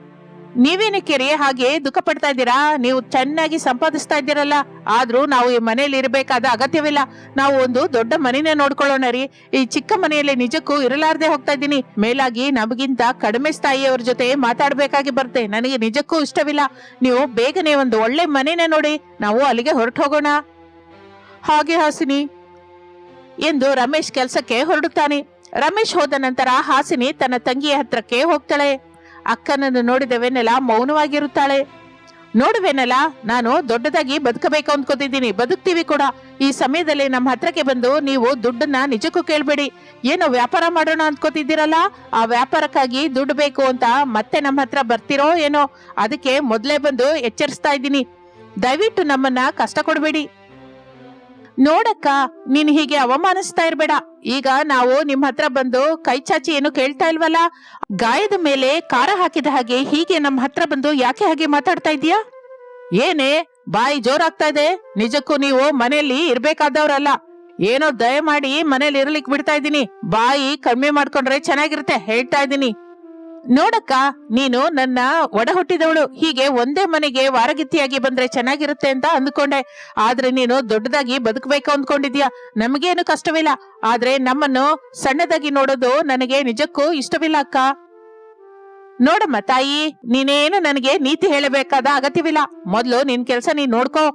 ನೀವೇನಕ್ಕೆ ರೀ ಹಾಗೆ ದುಃಖ ಪಡ್ತಾ ಇದ್ದೀರಾ? ನೀವು ಚೆನ್ನಾಗಿ ಸಂಪಾದಿಸ್ತಾ ಇದ್ದೀರಲ್ಲ. ಆದ್ರೂ ನಾವು ಈ ಮನೆಯಲ್ಲಿ ಇರಬೇಕಾದ ಅಗತ್ಯವಿಲ್ಲ. ನಾವು ಒಂದು ದೊಡ್ಡ ಮನೆನೇ ನೋಡ್ಕೊಳ್ಳೋಣ ರೀ. ಈ ಚಿಕ್ಕ ಮನೆಯಲ್ಲಿ ನಿಜಕ್ಕೂ ಇರಲಾರ್ದೆ ಹೋಗ್ತಾ ಇದ್ದೀನಿ. ಮೇಲಾಗಿ ನಮಗಿಂತ ಕಡಿಮೆ ಸ್ಥಾಯಿಯವ್ರ ಜೊತೆ ಮಾತಾಡ್ಬೇಕಾಗಿ ಬರುತ್ತೆ. ನನಗೆ ನಿಜಕ್ಕೂ ಇಷ್ಟವಿಲ್ಲ. ನೀವು ಬೇಗನೆ ಒಂದು ಒಳ್ಳೆ ಮನೆನೇ ನೋಡಿ. ನಾವು ಅಲ್ಲಿಗೆ ಹೊರಟು ಹೋಗೋಣ. ಹಾಗೆ ಹಾಸಿನಿ. ಎಂದು ರಮೇಶ್ ಕೆಲಸಕ್ಕೆ ಹೊರಡುತ್ತಾನೆ. ರಮೇಶ್ ಹೋದ ನಂತರ ಹಾಸಿನಿ ತನ್ನ ತಂಗಿಯ ಹತ್ರಕ್ಕೆ ಹೋಗ್ತಾಳೆ. ಅಕ್ಕನನ್ನು ನೋಡಿದವೆನೆಲ್ಲ ಮೌನವಾಗಿರುತ್ತಾಳೆ. ನೋಡುವೆನಲ್ಲ ನಾನು ದೊಡ್ಡದಾಗಿ ಬದುಕಬೇಕು ಅಂದ್ಕೋತಿದ್ದೀನಿ. ಬದುಕ್ತೀವಿ ಕೂಡ. ಈ ಸಮಯದಲ್ಲಿ ನಮ್ಮ ಹತ್ರಕ್ಕೆ ಬಂದು ನೀವು ದುಡ್ಡನ್ನ ನಿಜಕ್ಕೂ ಕೇಳಬೇಡಿ. ಏನೋ ವ್ಯಾಪಾರ ಮಾಡೋಣ ಅಂದ್ಕೋತಿದ್ದೀರಲ್ಲ? ಆ ವ್ಯಾಪಾರಕ್ಕಾಗಿ ದುಡ್ಡು ಬೇಕು ಅಂತ ಮತ್ತೆ ನಮ್ಮ ಹತ್ರ ಬರ್ತಿರೋ ಏನೋ? ಅದಕ್ಕೆ ಮೊದಲೇ ಬಂದು ಎಚ್ಚರಿಸ್ತಾ ಇದ್ದೀನಿ. ದಯವಿಟ್ಟು ನಮ್ಮನ್ನ ಕಷ್ಟ ಕೊಡಬೇಡಿ. ನೋಡಕ್ಕ, ನೀನ್ ಹೀಗೆ ಅವಮಾನಿಸ್ತಾ ಇರ್ಬೇಡ. ಈಗ ನಾವು ನಿಮ್ ಹತ್ರ ಬಂದು ಕೈ ಚಾಚಿ ಏನು ಕೇಳ್ತಾ ಇಲ್ವಲ್ಲ? ಗಾಯದ ಮೇಲೆ ಖಾರ ಹಾಕಿದ ಹಾಗೆ ಹೀಗೆ ನಮ್ಮ ಹತ್ರ ಬಂದು ಯಾಕೆ ಹಾಗೆ ಮಾತಾಡ್ತಾ ಇದೀಯಾ ಏನೇ, ಬಾಯಿ ಜೋರಾಗ್ತಾ ಇದೆ. ನಿಜಕ್ಕೂ ನೀವು ಮನೆಯಲ್ಲಿ ಇರ್ಬೇಕಾದವ್ರಲ್ಲ. ಏನೋ ದಯಮಾಡಿ ಮನೇಲಿ ಇರ್ಲಿಕ್ ಬಿಡ್ತಾ ಇದ್ದೀನಿ. ಬಾಯಿ ಕಮ್ಮಿ ಮಾಡ್ಕೊಂಡ್ರೆ ಚೆನ್ನಾಗಿರುತ್ತೆ, ಹೇಳ್ತಾ ಇದ್ದೀನಿ. ನೋಡಕ್ಕ, ನೀನು ನನ್ನ ಒಡ ಹುಟ್ಟಿದವಳು ಹೀಗೆ ಒಂದೇ ಮನೆಗೆ ವಾರಗಿತ್ತಿಯಾಗಿ ಬಂದ್ರೆ ಚೆನ್ನಾಗಿರುತ್ತೆ ಅಂತ ಅಂದ್ಕೊಂಡೆ. ಆದ್ರೆ ನೀನು ದೊಡ್ಡದಾಗಿ ಬದುಕಬೇಕು ಅಂದ್ಕೊಂಡಿದ್ಯಾ? ನಮಗೇನು ಕಷ್ಟವಿಲ್ಲ. ಆದ್ರೆ ನಮ್ಮನ್ನು ಸಣ್ಣದಾಗಿ ನೋಡೋದು ನನಗೆ ನಿಜಕ್ಕೂ ಇಷ್ಟವಿಲ್ಲ ಅಕ್ಕ. ನೋಡಮ್ಮ ತಾಯಿ, ನೀನೇನು ನನಗೆ ನೀತಿ ಹೇಳಬೇಕಾದ ಅಗತ್ಯವಿಲ್ಲ. ಮೊದ್ಲು ನಿನ್ ಕೆಲ್ಸ ನೀನ್ ನೋಡ್ಕೋ.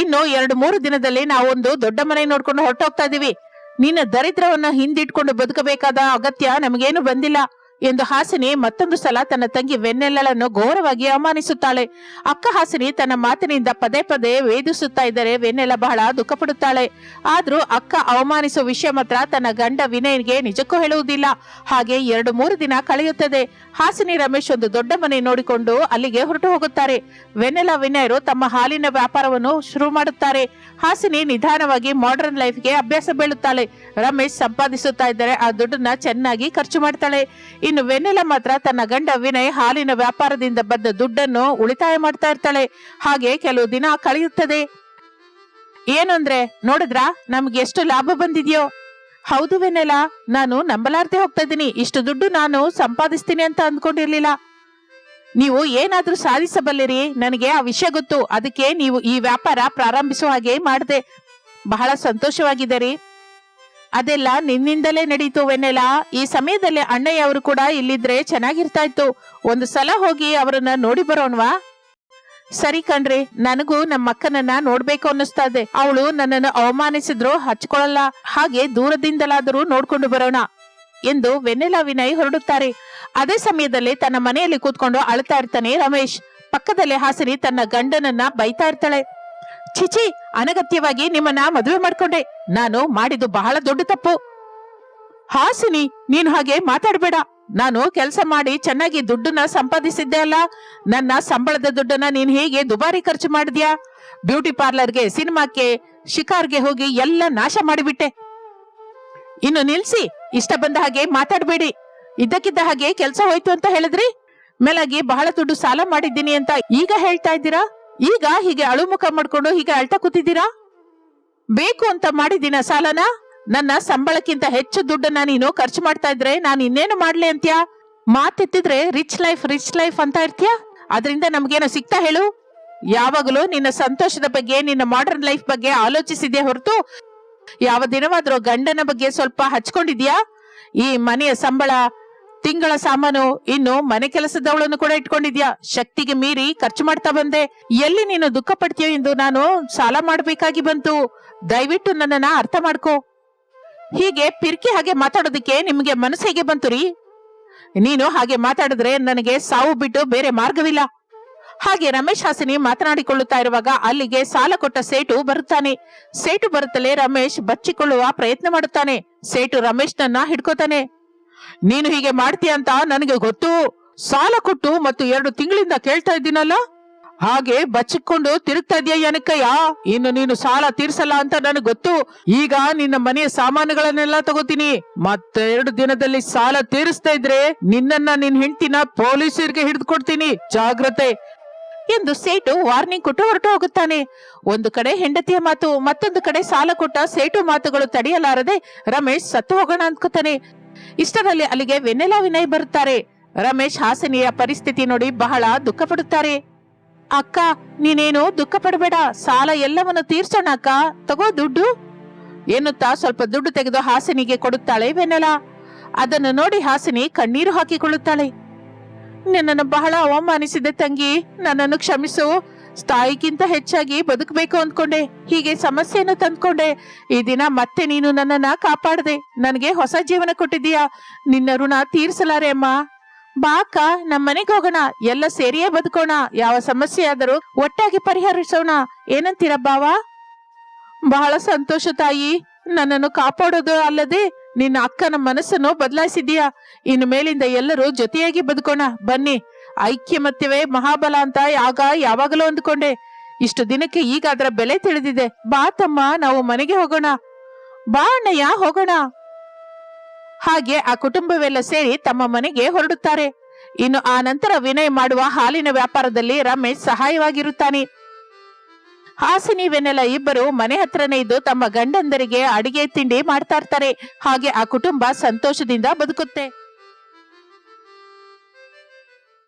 ಇನ್ನು ಎರಡು ಮೂರು ದಿನದಲ್ಲಿ ನಾವೊಂದು ದೊಡ್ಡ ಮನೆ ನೋಡ್ಕೊಂಡು ಹೊರಟೋಗ್ತಾ ಇದೀವಿ. ನಿನ್ನ ದರಿದ್ರವನ್ನ ಹಿಂದಿಟ್ಕೊಂಡು ಬದುಕಬೇಕಾದ ಅಗತ್ಯ ನಮಗೇನು ಬಂದಿಲ್ಲ. ಎಂದು ಹಾಸಿನಿ ಮತ್ತೊಂದು ಸಲ ತನ್ನ ತಂಗಿ ವೆನ್ನೆಲ್ಲಳನ್ನು ಘೋರವಾಗಿ ಅವಮಾನಿಸುತ್ತಾಳೆ. ಅಕ್ಕ ಹಾಸಿನಿ ತನ್ನ ಮಾತಿನಿಂದ ಪದೇ ಪದೇ ವೇದಿಸುತ್ತಾ ಇದ್ದರೆ ವೆನ್ನೆಲ್ಲ ಬಹಳ ದುಃಖ ಪಡುತ್ತಾಳೆ ಆದ್ರೂ ಅಕ್ಕ ಅವಮಾನಿಸುವ ವಿಷಯ ಮಾತ್ರ ತನ್ನ ಗಂಡ ವಿನಯ್ಗೆ ನಿಜಕ್ಕೂ ಹೇಳುವುದಿಲ್ಲ. ಹಾಗೆ ಎರಡು ಮೂರು ದಿನ ಕಳೆಯುತ್ತದೆ. ಹಾಸಿನಿ ರಮೇಶ್ ಒಂದು ದೊಡ್ಡ ಮನೆ ನೋಡಿಕೊಂಡು ಅಲ್ಲಿಗೆ ಹೊರಟು ಹೋಗುತ್ತಾರೆ. ವೆನ್ನೆಲ್ಲ ವಿನಯರು ತಮ್ಮ ಹಾಲಿನ ವ್ಯಾಪಾರವನ್ನು ಶುರು ಮಾಡುತ್ತಾರೆ. ಹಾಸಿನಿ ನಿಧಾನವಾಗಿ ಮಾಡರ್ನ್ ಲೈಫ್ಗೆ ಅಭ್ಯಾಸ ಬೀಳುತ್ತಾಳೆ. ರಮೇಶ್ ಸಂಪಾದಿಸುತ್ತಾ ಇದ್ದರೆ ಆ ದುಡ್ಡನ್ನ ಚೆನ್ನಾಗಿ ಖರ್ಚು ಮಾಡ್ತಾಳೆ. ಇನ್ನು ವೆನ್ನೆಲ ಮಾತ್ರ ತನ್ನ ಗಂಡ ವಿನಯ್ ಹಾಲಿನ ವ್ಯಾಪಾರದಿಂದ ಬಂದ ದುಡ್ಡನ್ನು ಉಳಿತಾಯ ಮಾಡ್ತಾ ಇರ್ತಾಳೆ. ಹಾಗೆ ಕೆಲವು ದಿನ ಕಳೆಯುತ್ತದೆ. ಏನಂದ್ರೆ ನೋಡಿದ್ರಾ? ನಮ್ಗೆ ಎಷ್ಟು ಲಾಭ ಬಂದಿದ್ಯೋ? ಹೌದು ವೆನ್ನೆಲ ನಾನು ನಂಬಲಾರ್ದೆ ಹೋಗ್ತಾ ಇದ್ದೀನಿ. ಇಷ್ಟು ದುಡ್ಡು ನಾನು ಸಂಪಾದಿಸ್ತೀನಿ ಅಂತ ಅಂದ್ಕೊಂಡಿರ್ಲಿಲ್ಲ. ನೀವು ಏನಾದ್ರೂ ಸಾಧಿಸಬಲ್ಲಿರಿ. ನನಗೆ ಆ ವಿಷಯ ಗೊತ್ತು. ಅದಕ್ಕೆ ನೀವು ಈ ವ್ಯಾಪಾರ ಪ್ರಾರಂಭಿಸುವ ಹಾಗೆ ಮಾಡಿದೆ. ಬಹಳ ಸಂತೋಷವಾಗಿದೆ ಅದೆಲ್ಲ ನಿನ್ನಿಂದಲೇ ನಡೀತು ವೆನ್ನೆಲ. ಈ ಸಮಯದಲ್ಲಿ ಅಣ್ಣಯ್ಯ ಅವರು ಕೂಡ ಇಲ್ಲಿದ್ರೆ ಚೆನ್ನಾಗಿರ್ತಾ ಇತ್ತು. ಒಂದು ಸಲ ಹೋಗಿ ಅವರನ್ನ ನೋಡಿ ಬರೋಣವಾ? ಸರಿ ಕಣ್ರಿ, ನನಗೂ ನಮ್ಮ ಅಕ್ಕನನ್ನ ನೋಡ್ಬೇಕು ಅನ್ನಿಸ್ತಾ ಇದೆ. ಅವಳು ನನ್ನನ್ನು ಅವಮಾನಿಸಿದ್ರು ಹಚ್ಕೊಳ್ಳಲ್ಲ. ಹಾಗೆ ದೂರದಿಂದಲಾದರೂ ನೋಡ್ಕೊಂಡು ಬರೋಣ ಎಂದು ವೆನ್ನೆಲಾ ವಿನಯ್ ಹೊರಡುತ್ತಾರೆ. ಅದೇ ಸಮಯದಲ್ಲಿ ತನ್ನ ಮನೆಯಲ್ಲಿ ಕೂತ್ಕೊಂಡು ಅಳ್ತಾ ಇರ್ತಾನೆ ರಮೇಶ್. ಪಕ್ಕದಲ್ಲಿ ಹಾಸಿನಿ ತನ್ನ ಗಂಡನನ್ನ ಬೈತಾ ಇರ್ತಾಳೆ. ಚಿಚಿ ಅನಗತ್ಯವಾಗಿ ನಿಮ್ಮನ್ನ ಮದುವೆ ಮಾಡ್ಕೊಂಡೆ. ನಾನು ಮಾಡಿದ್ದು ಬಹಳ ದೊಡ್ಡ ತಪ್ಪು. ಹಾಸಿನಿ ನೀನು ಹಾಗೆ ಮಾತಾಡ್ಬೇಡ. ನಾನು ಕೆಲಸ ಮಾಡಿ ಚೆನ್ನಾಗಿ ದುಡ್ಡನ್ನ ಸಂಪಾದಿಸಿದ್ದೆ ಅಲ್ಲ. ನನ್ನ ಸಂಬಳದ ದುಡ್ಡನ್ನ ನೀನ್ ಹೇಗೆ ದುಬಾರಿ ಖರ್ಚು ಮಾಡಿದ್ಯಾ? ಬ್ಯೂಟಿ ಪಾರ್ಲರ್ಗೆ, ಸಿನಿಮಾಕ್ಕೆ, ಶಿಕಾರ್ಗೆ ಹೋಗಿ ಎಲ್ಲ ನಾಶ ಮಾಡಿಬಿಟ್ಟೆ. ಇನ್ನು ನಿಲ್ಸಿ, ಇಷ್ಟ ಬಂದ ಹಾಗೆ ಮಾತಾಡ್ಬೇಡಿ. ಇದ್ದಕ್ಕಿದ್ದ ಹಾಗೆ ಕೆಲಸ ಹೋಯ್ತು ಅಂತ ಹೇಳಿದ್ರಿ? ಮೇಲಾಗಿ ಬಹಳ ದುಡ್ಡು ಸಾಲ ಮಾಡಿದ್ದೀನಿ ಅಂತ ಈಗ ಹೇಳ್ತಾ ಇದ್ದೀರಾ? ಈಗ ಹೀಗೆ ಅಳುಮುಖ ಮಾಡ್ಕೊಂಡು ಹೀಗೆ ಅಳ್ತಾ ಕೂತಿದ್ದೀರಾ? ಬೇಕು ಅಂತ ಮಾಡಿದ್ದೀನ ಸಾಲನ? ನನ್ನ ಸಂಬಳಕ್ಕಿಂತ ಹೆಚ್ಚು ದುಡ್ಡನ್ನ ನೀನು ಖರ್ಚು ಮಾಡ್ತಾ ಇದ್ರೆ ನಾನು ಇನ್ನೇನು ಮಾಡ್ಲಿ ಅಂತ್ಯಾ? ಮಾತೆತ್ತಿದ್ರೆ ರಿಚ್ ಲೈಫ್ ರಿಚ್ ಲೈಫ್ ಅಂತ ಇರ್ತೀಯ? ಅದರಿಂದ ನಮ್ಗೇನೋ ಸಿಗ್ತಾ ಹೇಳು. ಯಾವಾಗಲೂ ನಿನ್ನ ಸಂತೋಷದ ಬಗ್ಗೆ, ನಿನ್ನ ಮಾಡರ್ನ್ ಲೈಫ್ ಬಗ್ಗೆ ಆಲೋಚಿಸಿದೆ ಹೊರತು? ಯಾವ ದಿನವಾದ್ರೂ ಗಂಡನ ಬಗ್ಗೆ ಸ್ವಲ್ಪ ಹಚ್ಕೊಂಡಿದ್ಯಾ? ಈ ಮನೆಯ ಸಂಬಳ ತಿಂಗಳ ಸಾಮಾನು, ಇನ್ನು ಮನೆ ಕೆಲಸದವಳನ್ನು ಕೂಡ ಇಟ್ಕೊಂಡಿದ್ಯಾ? ಶಕ್ತಿಗೆ ಮೀರಿ ಖರ್ಚು ಮಾಡ್ತಾ ಬಂದೆ. ಎಲ್ಲಿ ನೀನು ದುಃಖ ಪಡ್ತೀಯೋ ಎಂದು ನಾನು ಸಾಲ ಮಾಡಬೇಕಾಗಿ ಬಂತು. ದಯವಿಟ್ಟು ನನ್ನನ್ನ ಅರ್ಥ ಮಾಡ್ಕೋ. ಹೀಗೆ ಪಿರ್ಕಿ ಹಾಗೆ ಮಾತಾಡೋದಕ್ಕೆ ನಿಮ್ಗೆ ಮನಸ್ಸು ಹೇಗೆ ಬಂತು ರೀ? ನೀನು ಹಾಗೆ ಮಾತಾಡಿದ್ರೆ ನನಗೆ ಸಾವು ಬಿಟ್ಟು ಬೇರೆ ಮಾರ್ಗವಿಲ್ಲ. ಹಾಗೆ ರಮೇಶ್ ಹಾಸಿನಿ ಮಾತನಾಡಿಕೊಳ್ಳುತ್ತಾ ಇರುವಾಗ ಅಲ್ಲಿಗೆ ಸಾಲ ಕೊಟ್ಟ ಸೇಟು ಬರುತ್ತಾನೆ. ಸೇಟು ಬರುತ್ತಲೇ ರಮೇಶ್ ಬಚ್ಚಿಕೊಳ್ಳುವ ಪ್ರಯತ್ನ ಮಾಡುತ್ತಾನೆ. ಸೇಟು ರಮೇಶ್ ನನ್ನ ಹಿಡ್ಕೋತಾನೆ. ನೀನು ಹೀಗೆ ಮಾಡ್ತೀಯ ಅಂತ ನನಗೆ ಗೊತ್ತು. ಸಾಲ ಕೊಟ್ಟು ಮತ್ತು ಎರಡು ತಿಂಗಳಿಂದ ಕೇಳ್ತಾ ಇದ್ದೀನಲ್ಲ? ಹಾಗೆ ಬಚ್ಚಿಕೊಂಡು ತಿರುಗ್ತಾ ಇದೆಯಾ ಏನಕ್ಕಯ್ಯ ಇನ್ನು ನೀನು ಸಾಲ ತೀರ್ಸಲ್ಲ ಅಂತ ನನಗೆ ಗೊತ್ತು. ಈಗ ನಿನ್ನ ಮನೆಯ ಸಾಮಾನುಗಳನ್ನೆಲ್ಲ ತಗೋತೀನಿ. ಮತ್ತೆರಡು ದಿನದಲ್ಲಿ ಸಾಲ ತೀರಿಸ್ತಾ ಇದ್ರೆ ನಿನ್ನನ್ನ ನಿನ್ ಹೆಂಡತಿನ ಪೊಲೀಸರಿಗೆ ಹಿಡಿದು ಕೊಡ್ತೀನಿ. ಜಾಗ್ರತೆ. ಎಂದು ಸೇಟು ವಾರ್ನಿಂಗ್ ಕೊಟ್ಟು ಹೊರಟು ಹೋಗುತ್ತಾನೆ. ಒಂದು ಕಡೆ ಹೆಂಡತಿಯ ಮಾತು, ಮತ್ತೊಂದು ಕಡೆ ಸಾಲ ಕೊಟ್ಟ ಸೇಟು ಮಾತುಗಳು ತಡೆಯಲಾರದೆ ರಮೇಶ್ ಸತ್ತು ಹೋಗೋಣ ಅಂದ್ಕೋತಾನೆ. ಇಷ್ಟರಲ್ಲಿ ಅಲ್ಲಿಗೆ ವೆನ್ನೆಲಾ ವಿನಯ್ ಬರುತ್ತಾರೆ. ರಮೇಶ್ ಹಾಸನಿಯ ಪರಿಸ್ಥಿತಿ ನೋಡಿ ಬಹಳ ದುಃಖ ಪಡುತ್ತಾರೆ ಅಕ್ಕ, ನೀನೇನು ದುಃಖ ಪಡಬೇಡ ಸಾಲ ಎಲ್ಲವನ್ನು ತೀರ್ಸೋಣ ಅಕ್ಕ, ತಗೋ ದುಡ್ಡು. ಎನ್ನುತ್ತಾ ಸ್ವಲ್ಪ ದುಡ್ಡು ತೆಗೆದು ಹಾಸನಿಗೆ ಕೊಡುತ್ತಾಳೆ ವೆನ್ನೆಲಾ. ಅದನ್ನು ನೋಡಿ ಹಾಸಿನಿ ಕಣ್ಣೀರು ಹಾಕಿಕೊಳ್ಳುತ್ತಾಳೆ. ನಿನ್ನನ್ನು ಬಹಳ ಅವಮಾನಿಸಿದೆ ತಂಗಿ, ನನ್ನನ್ನು ಕ್ಷಮಿಸು ತಾಯಿಗಿಂತ ಹೆಚ್ಚಾಗಿ ಬದುಕಬೇಕು ಅಂದ್ಕೊಂಡೆ. ಹೀಗೆ ಸಮಸ್ಯೆಯನ್ನು ತಂದ್ಕೊಂಡೆ. ಈ ದಿನ ಮತ್ತೆ ನೀನು ನನ್ನನ್ನ ಕಾಪಾಡದೆ. ನನಗೆ ಹೊಸ ಜೀವನ ಕೊಟ್ಟಿದ್ದೀಯಾ? ನಿನ್ನ ಋಣ ತೀರಿಸಲಾರೆ ಅಮ್ಮ. ಬಾಕ ನಮ್ಮ ಮನೆಗೆ ಹೋಗೋಣ. ಎಲ್ಲ ಸೇರಿಯೇ ಬದುಕೋಣ. ಯಾವ ಸಮಸ್ಯೆ ಆದರೂ ಒಟ್ಟಾಗಿ ಪರಿಹರಿಸೋಣ. ಏನಂತೀರ ಬಾವ ಬಹಳ ಸಂತೋಷ ತಾಯಿ. ನನ್ನನ್ನು ಕಾಪಾಡೋದು ಅಲ್ಲದೆ ನಿನ್ನ ಅಕ್ಕನ ಮನಸ್ಸನ್ನು ಬದಲಾಯಿಸಿದೀಯಾ ಇನ್ನು ಮೇಲಿಂದ ಎಲ್ಲರೂ ಜೊತೆಯಾಗಿ ಬದುಕೋಣ. ಬನ್ನಿ. ಐಕ್ಯಮತ್ಯವೇ ಮಹಾಬಲ ಅಂತ ಆಗ ಯಾವಾಗಲೂ ಅಂದ್ಕೊಂಡೆ. ಇಷ್ಟು ದಿನಕ್ಕೆ ಈಗ ಅದರ ಬೆಲೆ ತಿಳಿದಿದೆ. ಬಾ ತಮ್ಮ, ನಾವು ಮನೆಗೆ ಹೋಗೋಣ. ಬಾ ಅಣ್ಣಯ್ಯ, ಹೋಗೋಣ. ಹಾಗೆ ಆ ಕುಟುಂಬವೆಲ್ಲ ಸೇರಿ ತಮ್ಮ ಮನೆಗೆ ಹೊರಡುತ್ತಾರೆ. ಇನ್ನು ಆ ನಂತರ ವಿನಯ್ ಮಾಡುವ ಹಾಲಿನ ವ್ಯಾಪಾರದಲ್ಲಿ ರಮೇಶ್ ಸಹಾಯವಾಗಿರುತ್ತಾನೆ. ಹಾಸಿನಿ ವೆನೆಲ ಇಬ್ಬರು ಮನೆ ಹತ್ರನೇ ಇದ್ದು ತಮ್ಮ ಗಂಡಂದರಿಗೆ ಅಡಿಗೆ ತಿಂಡಿ ಮಾಡ್ತಾ ಇರ್ತಾರೆ. ಹಾಗೆ ಆ ಕುಟುಂಬ ಸಂತೋಷದಿಂದ ಬದುಕುತ್ತೆ.